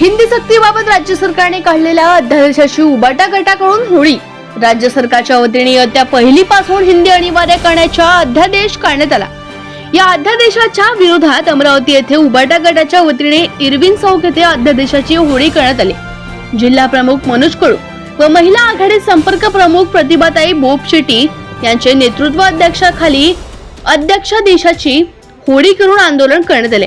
हिंदी सक्तीबाबत राज्य सरकारने काढलेल्या अध्यादेशाची उबाटा गटाकडून होळी. राज्य सरकारच्या वतीने पहिली पहिलीपासून हिंदी अनिवार्य करण्याचा अध्यादेश काढण्यात आला. या अध्यादेशाच्या विरोधात अमरावती येथे उबाटा गटाच्या वतीने इरविन चौक येथे अध्यादेशाची होळी करण्यात आली. जिल्हा प्रमुख मनोज कडू व महिला आघाडी संपर्क प्रमुख प्रतिभाताई बोपशेट्टी यांचे नेतृत्व अध्यक्षाखाली अध्यक्षादेशाची होडी करून आंदोलन करण्यात आले.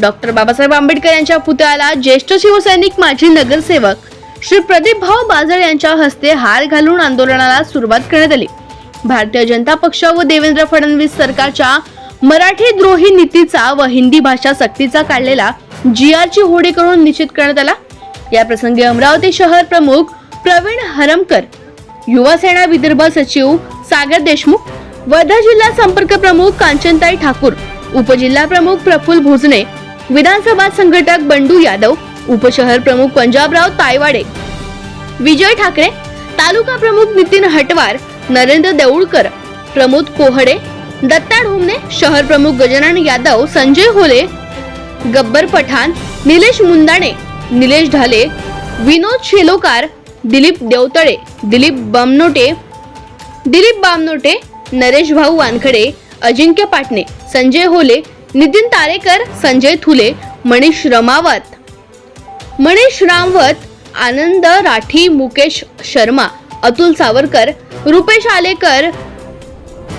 डॉक्टर बाबासाहेब आंबेडकर यांच्या पुतळ्याला ज्येष्ठ शिवसैनिक माजी नगरसेवक श्री प्रदीप भाऊ बाजळ यांच्या हस्ते हार घालून आंदोलनाला सुरुवात करण्यात आली. भारतीय जनता पक्ष व देवेंद्र फडणवीस सरकारच्या मराठी द्रोही नीतीचा व हिंदी भाषा सक्तीचा काढलेला जी ची होडी करून निश्चित करण्यात आला. या प्रसंगी अमरावती शहर प्रमुख प्रवीण हरमकर युवा सेना विदर्भ सचिव सागर देशमुख वर्धा जिल्हा संपर्क प्रमुख कांचनताई ठाकूर उपजिल्हा प्रमुख प्रफुल्ल भोजने विधानसभा संघटक बंडू यादव उपशहर प्रमुख पंजाबराव तायवाडे विजय ठाकरे तालुका प्रमुख नितीन हटवार नरेंद्र देऊळकर प्रमोद कोहडे दत्ता ढोमने शहर प्रमुख गजानन यादव संजय होले गब्बर पठाण निलेश मुंदाणे निलेश ढाले विनोद शेलोकार दिलीप देवतळे दिलीप बमनोटे दिलीप बामनोटे नरेश भाऊ वानखडे अजिंक्य पाटणे संजय होले नितीन तारेकर संजय थुले मनीष रमावत. मनीष रामवत आनंद राठी मुकेश शर्मा अतुल सावरकर रुपेश आलेकर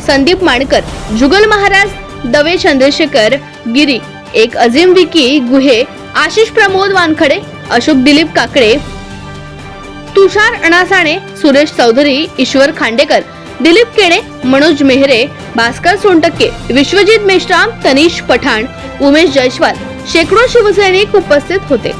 संदीप माणकर जुगल महाराज दवे चंद्रशेखर गिरी एक अजिम विकी गुहे आशिष प्रमोद वानखडे अशोक दिलीप काकडे तुषार अणासाणे सुरेश चौधरी ईश्वर खांडेकर दिलीप केणे मनोज मेहरे भास्कर सोनटक्के विश्वजित मेश्राम तनिष पठाण उमेश जयस्वाल. शेकडो शिवसैनिक उपस्थित होते.